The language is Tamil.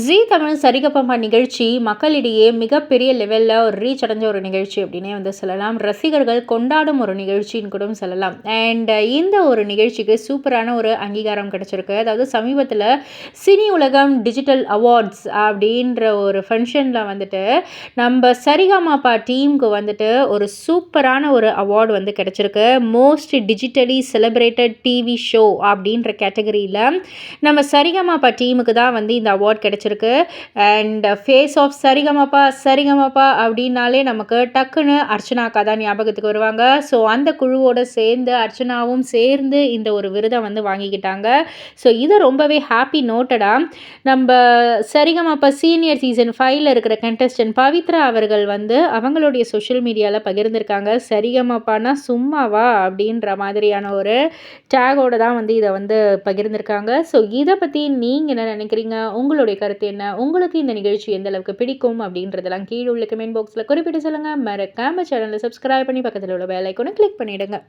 ஜீ தமிழ் சரிகப்பம்மா நிகழ்ச்சி மக்களிடையே மிகப்பெரிய லெவலில் ஒரு ரீச் அடைஞ்ச ஒரு நிகழ்ச்சி அப்படின்னே வந்து சொல்லலாம். ரசிகர்கள் கொண்டாடும் ஒரு நிகழ்ச்சின்னு கூட சொல்லலாம். அண்ட் இந்த ஒரு நிகழ்ச்சிக்கு சூப்பரான ஒரு அங்கீகாரம் கிடச்சிருக்கு. அதாவது சமீபத்தில் சினி உலகம் டிஜிட்டல் அவார்ட்ஸ் அப்படின்ற ஒரு ஃபங்க்ஷனில் வந்துட்டு நம்ம சரிகமாப்பா டீமுக்கு வந்துட்டு ஒரு சூப்பரான ஒரு அவார்டு வந்து கிடச்சிருக்கு. Most digitally celebrated TV show அப்படின்ற கேட்டகரியில் நம்ம சரிகமாப்பா டீமுக்கு தான் வந்து இந்த அவார்ட் கிடச்சி வச்சுருக்கு. And face of Sa Re Ga Ma Pa Sa Re Ga Ma Pa அப்படின்னாலே நமக்கு டக்குன்னு அர்ச்சனாக்கா தான் ஞாபகத்துக்கு வருவாங்க. ஸோ அந்த குழுவோடு சேர்ந்து அர்ச்சனாவும் சேர்ந்து இந்த ஒரு விருதை வந்து வாங்கிக்கிட்டாங்க. ஸோ இதை ரொம்பவே ஹாப்பி நோட்டடாக நம்ம சரிகமப்பா சீனியர் சீசன் ஃபைவ்ல இருக்கிற கண்டஸ்டன்ட் பவித்ரா அவர்கள் வந்து அவங்களுடைய சோஷியல் மீடியாவில் பகிர்ந்திருக்காங்க. சரிகமப்பானா சும்மாவா அப்படின்ற மாதிரியான ஒரு டேகோட தான் வந்து இதை வந்து பகிர்ந்திருக்காங்க. ஸோ இதை பற்றி நீங்கள் என்ன நினைக்கிறீங்க? உங்களுடைய கருத்து என்ன? உங்களுக்கு இந்த நிகழ்ச்சி எந்த அளவுக்கு பிடிக்கும் அப்படின்றதெல்லாம் கீழே உள்ள கமெண்ட் பாக்ஸில் குறிப்பிட்டு சொல்லுங்கள் மறக்காமல் சேனலை சப்ஸ்கிரைப் பண்ணி பக்கத்தில் உள்ள பெல் ஐக்கனை கிளிக் பண்ணிவிடுங்க